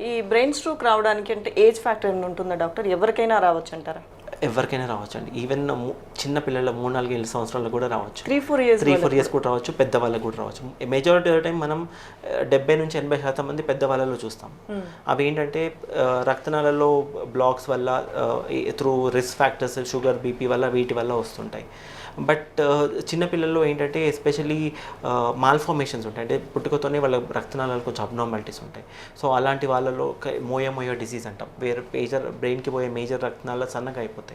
ఈ brain stroke రావడానికి అంటే ఏజ్ ఫ్యాక్టర్ ఏమైనా ఉంటుందా డాక్టర్? ఎవరికైనా రావచ్చు అంటారా? ఎవరికైనా రావచ్చు అండి ఈవెన్ చిన్న పిల్లల మూడు నాలుగు ఏళ్ళ సంవత్సరాలకు కూడా రావచ్చు. Three four years three four years కూడా రావచ్చు పెద్ద వాళ్ళకు కూడా రావచ్చు. మెజారిటీ ఆఫ్ టైం మనం డెబ్బై నుంచి ఎనభై శాతం మంది పెద్ద వాళ్ళలో చూస్తాం అవి ఏంటంటే ఆ, రక్తనాళాల్లో బ్లాక్స్ వల్ల through risk factors sugar BP వల్ల వీటి వల్ల వస్తుంటాయి. బట్ చిన్నపిల్లల్లో ఏంటంటే ఎస్పెషలీ మాల్ఫార్మేషన్స్ ఉంటాయి. అంటే పుట్టుకతోనే వాళ్ళ రక్తనాళాలు కొంచెం అబ్నార్మాలిటీస్ ఉంటాయి. సో అలాంటి వాళ్ళలో క- మోయో మోయో డిసీజ్ అంటాం. వేరే మేజర్ బ్రెయిన్కి పోయే మేజర్ రక్తనాళాలు సన్నగా అయిపోతాయి.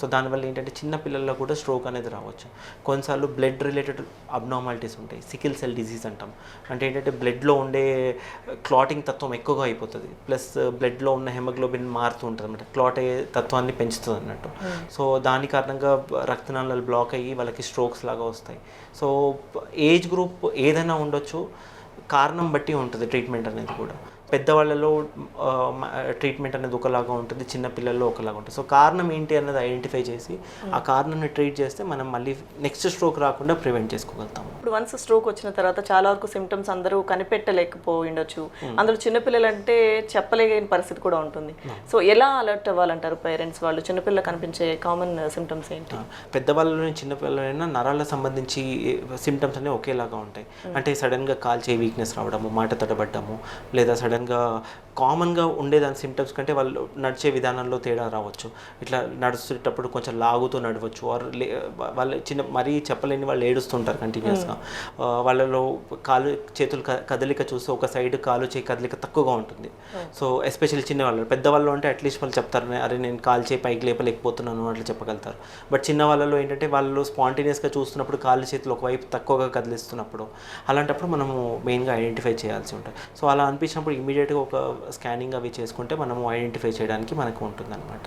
సో దానివల్ల ఏంటంటే చిన్న పిల్లల్లో కూడా స్ట్రోక్ అనేది రావచ్చు. కొన్నిసార్లు బ్లడ్ రిలేటెడ్ అబ్నార్మాలిటీస్ ఉంటాయి. సికిల్ సెల్ డిసీజ్ అంటాం. అంటే ఏంటంటే బ్లడ్లో ఉండే క్లాటింగ్ తత్వం ఎక్కువగా అయిపోతుంది. ప్లస్ బ్లడ్లో ఉన్న హెమోగ్లోబిన్ మారుతూ ఉంటుంది అనమాట క్లాట్ అయ్యే తత్వాన్ని పెంచుతుంది అన్నట్టు. సో దాని కారణంగా రక్తనాళాలు బ్లాక్ అయ్యి వాళ్ళకి స్ట్రోక్స్ లాగా వస్తాయి. సో ఏజ్ గ్రూప్ ఏదైనా ఉండొచ్చు. కారణం బట్టి ఉంటుంది ట్రీట్మెంట్ అనేది కూడా. పెద్దవాళ్ళలో ట్రీట్మెంట్ అనేది ఒకలాగా ఉంటుంది చిన్న పిల్లల్లో ఒకలాగా ఉంటుంది. సో కారణం ఏంటి అన్నది ఐడెంటిఫై చేసి ఆ కారణాన్ని ట్రీట్ చేస్తే మనం మళ్ళీ నెక్స్ట్ స్ట్రోక్ రాకుండా ప్రివెంట్ చేసుకోగలుగుతాము. ఇప్పుడు వన్స్ స్ట్రోక్ వచ్చిన తర్వాత చాలా వరకు సిమ్టమ్స్ అందరూ కనిపెట్టలేకపోయి ఉండొచ్చు అందులో చిన్నపిల్లలు అంటే చెప్పలేని పరిస్థితి కూడా ఉంటుంది. సో ఎలా అలర్ట్ అవ్వాలంటారు పేరెంట్స్ వాళ్ళు? చిన్నపిల్లలు కనిపించే కామన్ సిమ్టమ్స్ ఏంటి? పెద్దవాళ్ళని చిన్నపిల్లలైనా నరాలకు సంబంధించి సిమ్టమ్స్ అనేవి ఒకేలాగా ఉంటాయి. అంటే సడన్గా కాల్ చేయి వీక్నెస్ రావడము మాట తడబడ్డము లేదా సడన్గా కామన్గా ఉండే దాని సిమ్టమ్స్ కంటే వాళ్ళు నడిచే విధానంలో తేడా రావచ్చు. ఇట్లా నడుస్తున్నప్పుడు కొంచెం లాగుతూ నడవచ్చు. ఆర్ వాళ్ళు చిన్న మరీ చెప్పలేని వాళ్ళు ఏడుస్తుంటారు కంటిన్యూస్గా వాళ్ళలో కాలు చేతులు క- కదలిక చూస్తే ఒక సైడ్ కాలు చేయి కదలిక తక్కువగా ఉంటుంది. సో ఎస్పెషల్లీ చిన్న వాళ్ళు పెద్దవాళ్ళు అంటే అట్లీస్ట్ వాళ్ళు చెప్తారు అరే నేను కాలు చేయి పైకి లేపలేకపోతున్నాను అట్లా చెప్పగలుగుతారు. బట్ చిన్న వాళ్ళలో ఏంటంటే వాళ్ళు స్పాంటేనియస్గా చూస్తున్నప్పుడు కాళ్ళు చేతులు ఒకవైపు తక్కువగా కదిలిస్తున్నప్పుడు అలాంటప్పుడు మనము మెయిన్గా ఐడెంటిఫై చేయాల్సి ఉంటుంది. సో అలా అనిపించినప్పుడు ఇమీడియట్గా ఒక స్కానింగ్ అవి చేసుకుంటే మనము ఐడెంటిఫై చేయడానికి మనకు ఉంటుందన్నమాట.